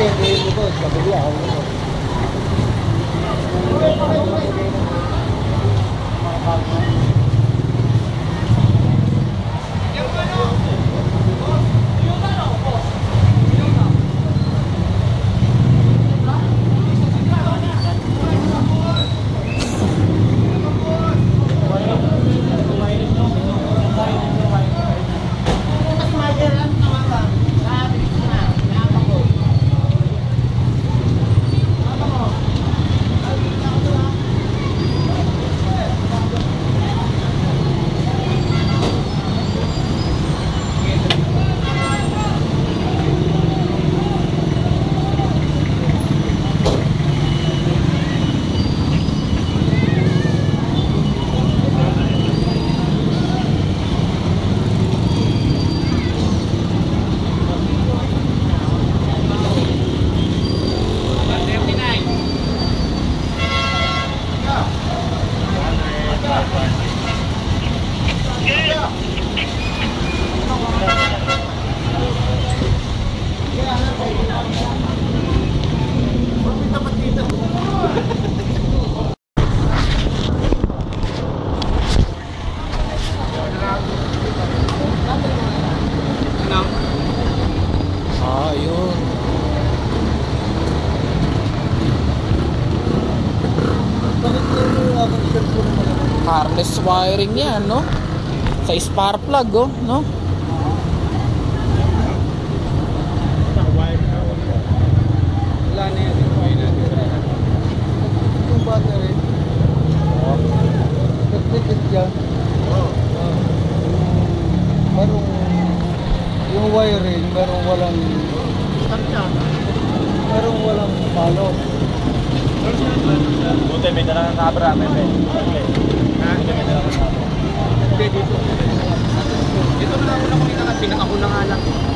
Hindi, hindi ito. Kabili ako. Ah, yun. Harness wiring yan, no? Sa spark plug, oh, no? Merong yung wiring, merong walang merong walang palo. Buti, may dala ng kabra, may. Hindi dito. Dito na ako nakita kasi nakahula nga lang.